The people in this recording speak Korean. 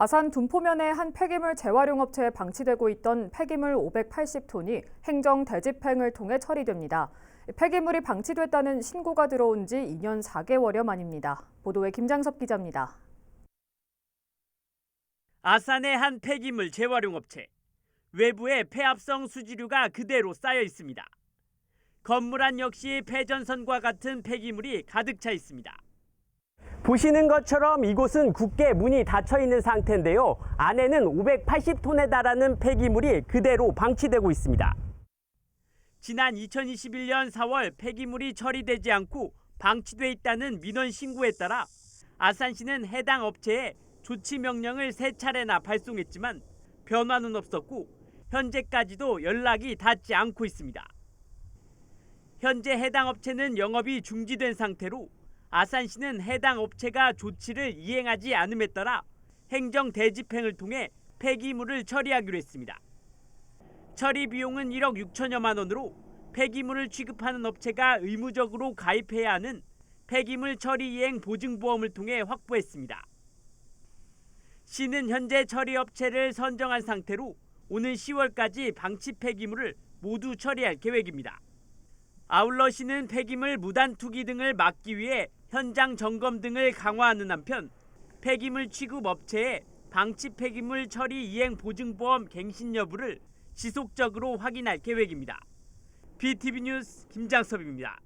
아산 둔포면의 한 폐기물 재활용 업체에 방치되고 있던 폐기물 580톤이 행정 대집행을 통해 처리됩니다. 폐기물이 방치됐다는 신고가 들어온 지 2년 4개월여 만입니다. 보도에 김장섭 기자입니다. 아산의 한 폐기물 재활용 업체. 외부에 폐합성 수지류가 그대로 쌓여 있습니다. 건물 안 역시 폐전선과 같은 폐기물이 가득 차 있습니다. 보시는 것처럼 이곳은 굳게 문이 닫혀 있는 상태인데요. 안에는 580톤에 달하는 폐기물이 그대로 방치되고 있습니다. 지난 2021년 4월 폐기물이 처리되지 않고 방치돼 있다는 민원 신고에 따라 아산시는 해당 업체에 조치 명령을 세 차례나 발송했지만 변화는 없었고 현재까지도 연락이 닿지 않고 있습니다. 현재 해당 업체는 영업이 중지된 상태로 아산시는 해당 업체가 조치를 이행하지 않음에 따라 행정 대집행을 통해 폐기물을 처리하기로 했습니다. 처리 비용은 1억 6천여만 원으로 폐기물을 취급하는 업체가 의무적으로 가입해야 하는 폐기물 처리 이행 보증보험을 통해 확보했습니다. 시는 현재 처리 업체를 선정한 상태로 오는 10월까지 방치 폐기물을 모두 처리할 계획입니다. 아울러 시는 폐기물 무단 투기 등을 막기 위해 현장 점검 등을 강화하는 한편 폐기물 취급 업체의 방치 폐기물 처리 이행 보증보험 갱신 여부를 지속적으로 확인할 계획입니다. BTV 뉴스 김장섭입니다.